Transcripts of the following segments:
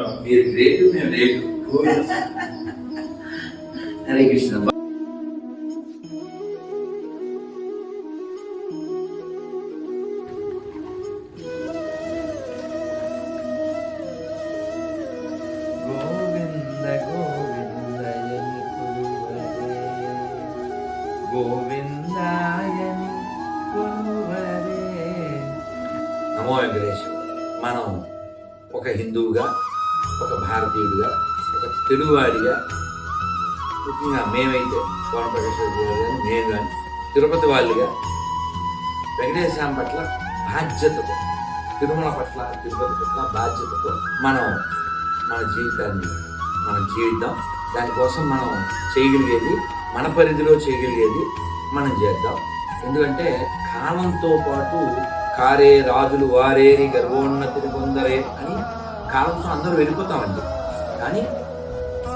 ఉంటాం మీరు రేటు మేము రేటు హరే కృష్ణ గోవింద గోవిందయని కొలువరే గోవిందాయని కొలువరే నమో వెంకటేశ్ మనం ఒక హిందువుగా ఒక భారతీయుడిగా ఒక తెలుగువాడిగా ముఖ్యంగా మేమైతే కోనప్రకాశ్వర గారు నేను కానీ తిరుపతి వాళ్ళుగా వెంకటేశ్వర పట్ల బాధ్యతతో తిరుమల పట్ల తిరుపతి పట్ల బాధ్యతతో మనం మన జీవితాన్ని మనం జీవిద్దాం. దానికోసం మనం చేయగలిగేది మన పరిధిలో చేయగలిగేది మనం చేద్దాం. ఎందుకంటే కాలంతో పాటు కారే రాజులు వారేరి గర్వోన్నతిని పొందరే అని కాలంతో అందరూ వెళ్ళిపోతామండి కానీ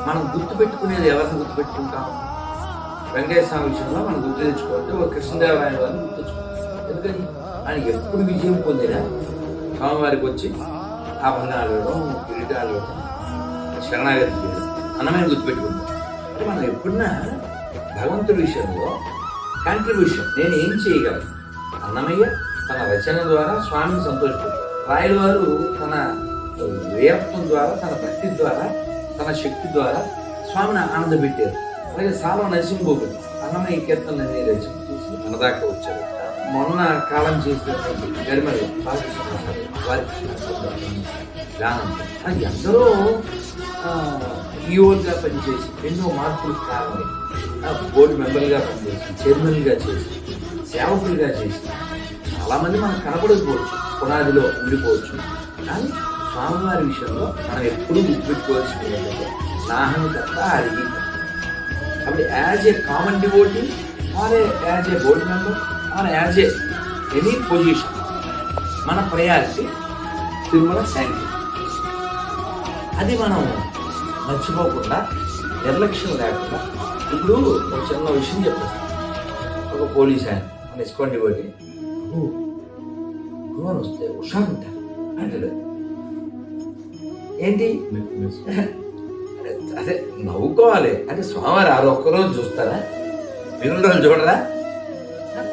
మనం గుర్తుపెట్టుకునేది ఎవరిని గుర్తు పెట్టుకుంటాం వెంకటేశ్వర స్వామి విషయంలో మనం గుర్తు తెచ్చుకోవాలి. ఒక కృష్ణదేవరాయల వారిని గుర్తు తెచ్చుకోవాలి. ఎందుకని? ఆయన ఎప్పుడు విజయం పొందినా స్వామివారికి వచ్చి ఆభరణాలు ఇవ్వడం కిరీటాలు ఇవ్వడం శరణాగతి చేయడం అన్నమైన గుర్తుపెట్టుకుంటాం. అంటే మనం ఎప్పుడన్నా భగవంతుడి విషయంలో కాంట్రిబ్యూషన్ నేను ఏం చేయగలను? అన్నమయ్య తన రచన ద్వారా స్వామిని సంతోషపెట్టారు. రాయల వారు తన వీరత్వం ద్వారా తన భక్తి ద్వారా తన శక్తి ద్వారా స్వామిని ఆనందపెట్టారు. అలాగే సాలో నరసింహోగుడు అన్నమయ్య కీర్తనలన్నీ రచన చూసి మన దాకా వచ్చారు. మొన్న కాలం చేసినటువంటి గరిమలు బాలకృష్ణ వారికి అది ఎందరో ఈఓలుగా పనిచేసి ఎన్నో మార్పులు కావాలి. బోర్డు మెంబర్గా పనిచేసి చైర్మన్గా చేసి సేవకులుగా చేసి చాలామంది మనకు కనపడకపోవచ్చు పునాదిలో ఉండిపోవచ్చు. కానీ స్వామివారి విషయంలో మనం ఎప్పుడూ గుర్తుపెట్టుకోవాల్సింది ఏంటంటే నాహం తప్ప అడిగి కాబట్టి as a common devotee or as a board member or as a any position మన ప్రయారిటీ తిరుమల శాంతి అది మనం మర్చిపోకుండా నిర్లక్ష్యం లేకుండా ఇప్పుడు ఒక చిన్న విషయం చెప్పేస్తాను ఒక పోలీస్ ఆయన మన ఇస్కోండి ఒకటి అని వస్తే హుషారు ఉంటారు అంటే ఏంటి? అదే నవ్వుకోవాలి. అంటే స్వామివారు ఆ ఒక్కరోజు చూస్తారా? మీరు రోజు చూడరా?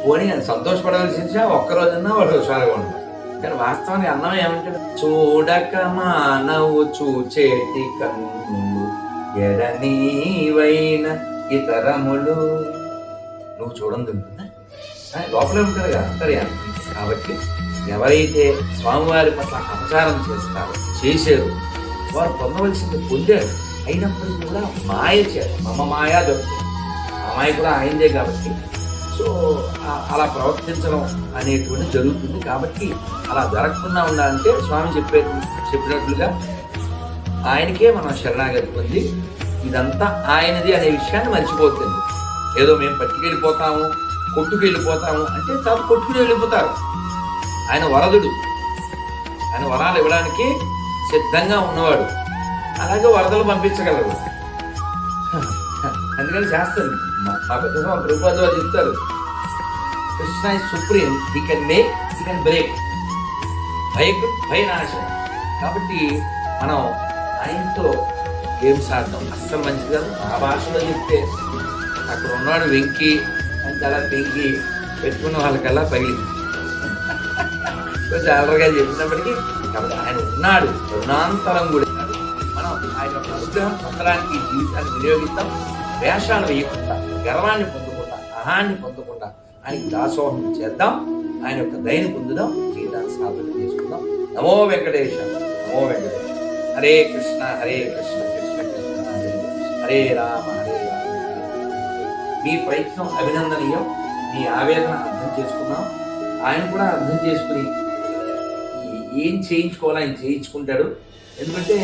పోనీ సంతోషపడవలసింది ఒక్కరోజన్నా వాడు హుషారుగా ఉంటారు కానీ వాస్తవానికి అన్నం ఏమంటాడు చూడక మానవు చూచేటి కన్నులు ఎడనీవైన ఇతరములు. నువ్వు చూడండి ఉంటుందా లోపలే ఉంటుంది కదా అంతర్యామి. కాబట్టి ఎవరైతే స్వామివారి పట్ల అపచారం చేస్తారో చేసేరు వారు పొందవలసింది పొందారు అయినప్పటికీ కూడా మాయ చేత మమ మాయా దొరుకుతుంది ఆ మాయ కూడా ఆయనదే కాబట్టి. సో అలా ప్రవర్తించడం అనేటువంటి జరుగుతుంది. కాబట్టి అలా జరగకుండా ఉండాలంటే స్వామి చెప్పే చెప్పినట్లుగా ఆయనకే మనం శరణాగతి పొంది ఇదంతా ఆయనది అనే విషయాన్ని మర్చిపోతుంది ఏదో మేము పట్టుకెళ్ళిపోతాము కొట్టుకెళ్ళిపోతాము అంటే తాను కొట్టుకుని వెళ్ళిపోతారు. ఆయన వరదుడు. ఆయన వరాలు ఇవ్వడానికి సిద్ధంగా ఉన్నవాడు. అలాగే వరదలు పంపించగలరు. అందుకని శాస్త్రం మా పెద్ద వారు చెప్తారు Krishna is supreme he can make he can break భయకు భయనాశం కాబట్టి మనం ఆయనతో గేమ్స్ ఆడటం అస్సలు మంచిది కాదు. ఆ భాషలో చెప్తే అక్కడ ఉన్నాడు వెంకి అని చాలా పెంకి పెట్టుకున్న వాళ్ళకల్లా పగిలింది. కొంచెం అలరగా చెప్పినప్పటికీ కాబట్టి ఆయన ఉన్నాడు. కరుణాంతరం కూడా మనం ఆయన యొక్క అనుగ్రహం పొందడానికి జీవితాన్ని వినియోగిస్తాం వేషాలు వేయకుండా గర్వాన్ని పొందకుండా అహాన్ని పొందకుండా ఆయనకి దాసోహం చేద్దాం ఆయన యొక్క దయని పొందుదాం జీవితాన్ని సాధన చేసుకుందాం. నమో వెంకటేశ నమో వెంకటేశ. హరే కృష్ణ హరే కృష్ణ కృష్ణ కృష్ణ హరే హరే. రామ హరే రామ. మీ ప్రయత్నం అభినందనీయం. మీ ఆవేదన అర్థం చేసుకున్నాం. ఆయన కూడా అర్థం చేసుకుని ఏం చేయించుకోవాలో ఆయన చేయించుకుంటాడు? ఎందుకంటే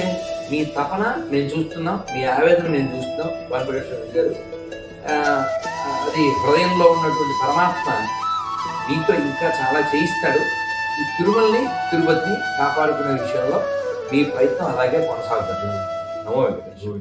మీ తపన నేను చూస్తున్నాం మీ ఆవేదన నేను చూస్తున్నాం వెంకటేశ్వర గారు. అది హృదయంలో ఉన్నటువంటి పరమాత్మ మీతో ఇంకా చాలా చేయిస్తాడు. ఈ తిరుమలని తిరుపతిని కాపాడుకునే విషయంలో మీ ప్రయత్నం అలాగే కొనసాగుతుంది. నమో వెంకటేశ్వర